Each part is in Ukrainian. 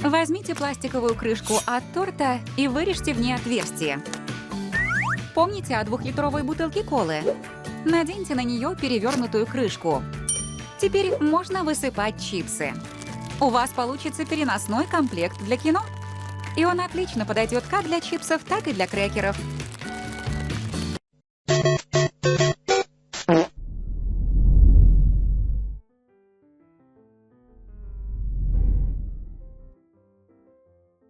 Возьмите пластиковую крышку от торта и вырежьте в ней отверстие. Помните о двухлитровой бутылке колы? Наденьте на нее перевернутую крышку. Теперь можно высыпать чипсы. У вас получится переносной комплект для кино. И он отлично подойдет как для чипсов, так и для крекеров.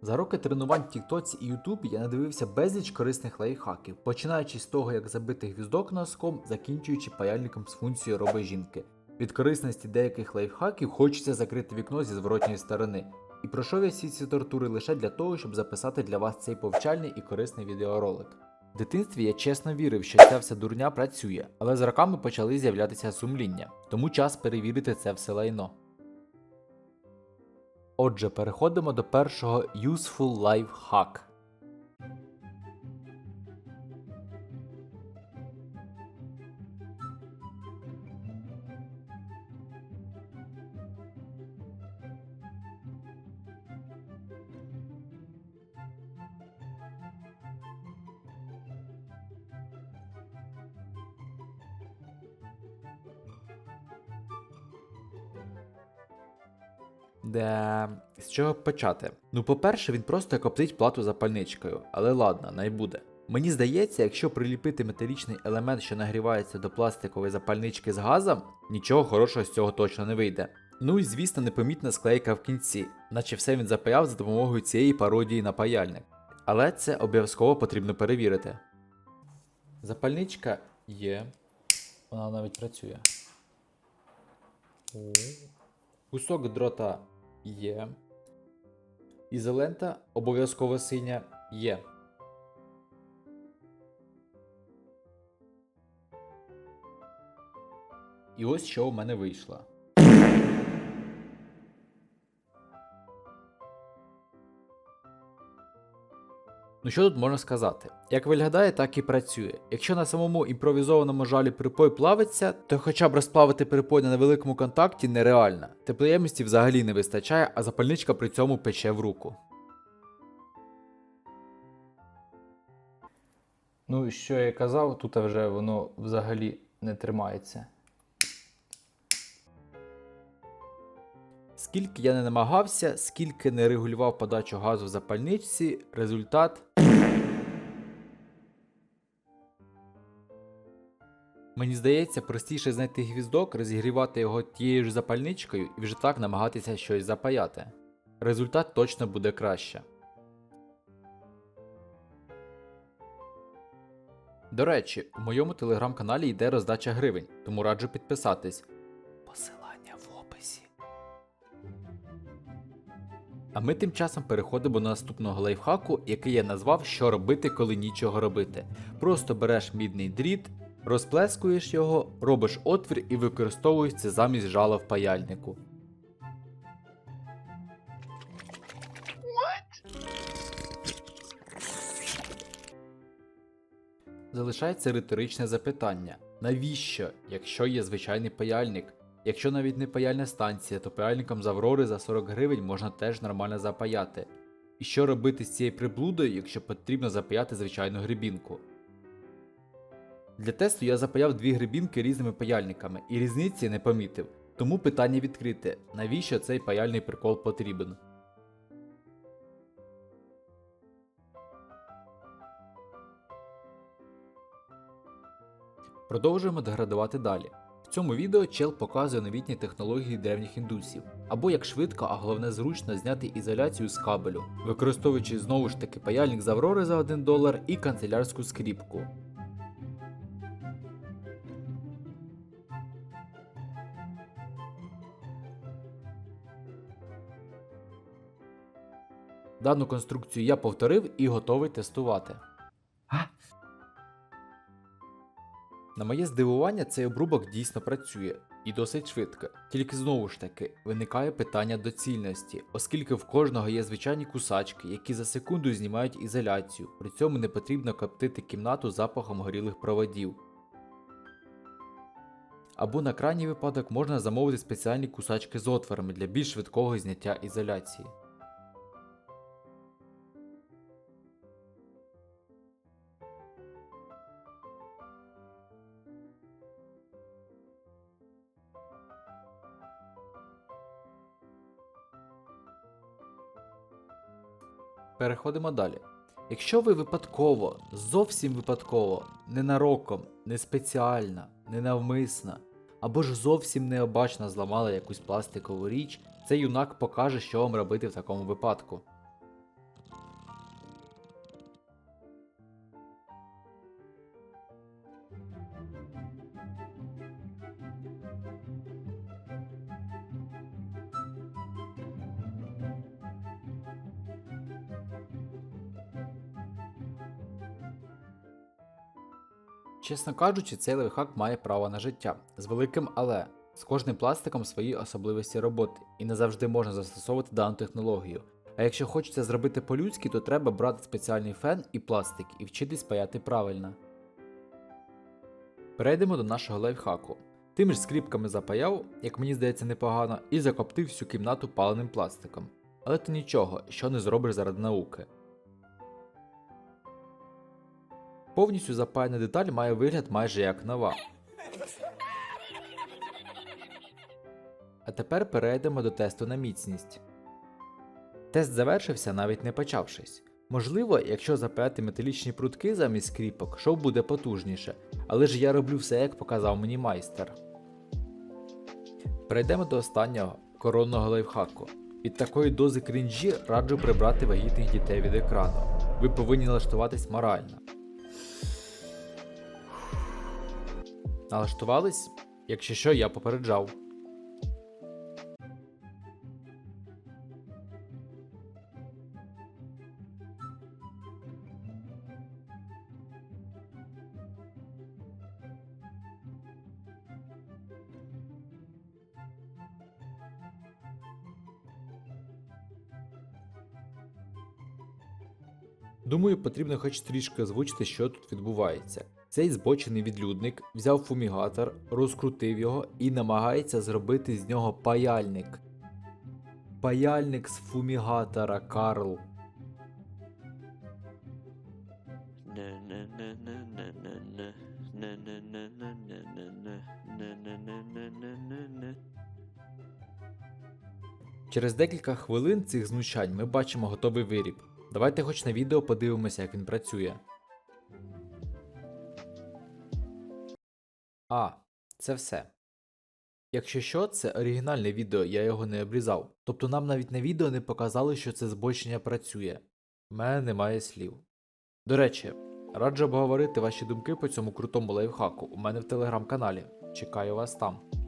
За роки тренувань в Тіктоці і Ютубі я надивився безліч корисних лайфхаків, починаючи з того, як забити гвіздок носком, закінчуючи паяльником з функцією роби жінки. Від корисності деяких лайфхаків хочеться закрити вікно зі зворотньої сторони. І пройшов я всі ці тортури лише для того, щоб записати для вас цей повчальний і корисний відеоролик. В дитинстві я чесно вірив, що ця вся дурня працює, але з роками почали з'являтися сумління, тому час перевірити це все лайно. Отже, переходимо до першого Useful Life Hack. Де з чого почати? Ну, по-перше, він просто коптить плату запальничкою, але ладно, най буде. Мені здається, якщо приліпити металічний елемент, що нагрівається до пластикової запальнички з газом, нічого хорошого з цього точно не вийде. Ну і звісно, непомітна склейка в кінці, наче все він запаяв за допомогою цієї пародії на паяльник. Але це обов'язково потрібно перевірити. Запальничка є. Вона навіть працює. Кусок дрота є. Ізолента обов'язково синя є. І ось що у мене вийшло. Ну що тут можна сказати? Як виглядає, так і працює. Якщо на самому імпровізованому жалі припой плавиться, то хоча б розплавити припой на невеликому контакті нереально. Теплоємності взагалі не вистачає, а запальничка при цьому пече в руку. Ну, що я казав, тут вже воно взагалі не тримається. Скільки я не намагався, скільки не регулював подачу газу в запальничці, результат. Мені здається, простіше знайти гвіздок, розігрівати його тією ж запальничкою і вже так намагатися щось запаяти. Результат точно буде краще. До речі, у моєму телеграм-каналі йде роздача гривень, тому раджу підписатись. Посилання в описі. А ми тим часом переходимо до наступного лайфхаку, який я назвав Що робити, коли нічого робити. Просто береш мідний дріт, розплескуєш його, робиш отвір і використовуєш це замість жала в паяльнику. Залишається риторичне запитання: навіщо, якщо є звичайний паяльник? Якщо навіть не паяльна станція, то паяльником з Аврори за 40 гривень можна теж нормально запаяти. І що робити з цією приблудою, якщо потрібно запаяти звичайну грибінку? Для тесту я запаяв дві грибінки різними паяльниками і різниці не помітив. Тому питання відкрите: навіщо цей паяльний прикол потрібен? Продовжуємо деградувати далі. В цьому відео чел показує новітні технології древніх індусів, або як швидко, а головне зручно зняти ізоляцію з кабелю, використовуючи знову ж таки паяльник з Аврори за 1 долар і канцелярську скріпку. Дану конструкцію я повторив і готовий тестувати. На моє здивування, цей обрубок дійсно працює і досить швидко. Тільки знову ж таки виникає питання доцільності, оскільки в кожного є звичайні кусачки, які за секунду знімають ізоляцію, при цьому не потрібно коптити кімнату запахом горілих проводів. Або на крайній випадок можна замовити спеціальні кусачки з отворами для більш швидкого зняття ізоляції. Переходимо далі. Якщо ви випадково, зовсім випадково, ненароком, не спеціально, ненавмисно, або ж зовсім необачно зламали якусь пластикову річ, цей юнак покаже, що вам робити в такому випадку. Чесно кажучи, цей лайфхак має право на життя з великим але. З кожним пластиком свої особливості роботи, і не завжди можна застосовувати дану технологію. А якщо хочеться зробити по-людськи, то треба брати спеціальний фен і пластик і вчитись паяти правильно. Перейдемо до нашого лайфхаку. Тим ж скріпками запаяв, як мені здається, непогано, і закоптив всю кімнату паленим пластиком. Але то нічого, що не зробиш заради науки. Повністю запаяна деталь має вигляд майже як нова. А тепер перейдемо до тесту на міцність. Тест завершився навіть не почавшись. Можливо, якщо запаяти металічні прутки замість скріпок, шоу буде потужніше, але ж я роблю все, як показав мені майстер. Перейдемо до останнього коронного лайфхаку. Від такої дози крінжі раджу прибрати вагітних дітей від екрану. Ви повинні налаштуватись морально. Налаштувались? Якщо що, я попереджав. Думаю, потрібно хоч трішки озвучити, що тут відбувається. Цей збочений відлюдник взяв фумігатор, розкрутив його і намагається зробити з нього паяльник. Паяльник з фумігатора, Карл. Через декілька хвилин цих знущань ми бачимо готовий виріб. Давайте хоч на відео подивимося, як він працює. А, це все. Якщо що, це оригінальне відео, я його не обрізав. Тобто нам навіть на відео не показали, що це збочення працює. У мене немає слів. До речі, раджу обговорити ваші думки по цьому крутому лайфхаку у мене в телеграм-каналі. Чекаю вас там.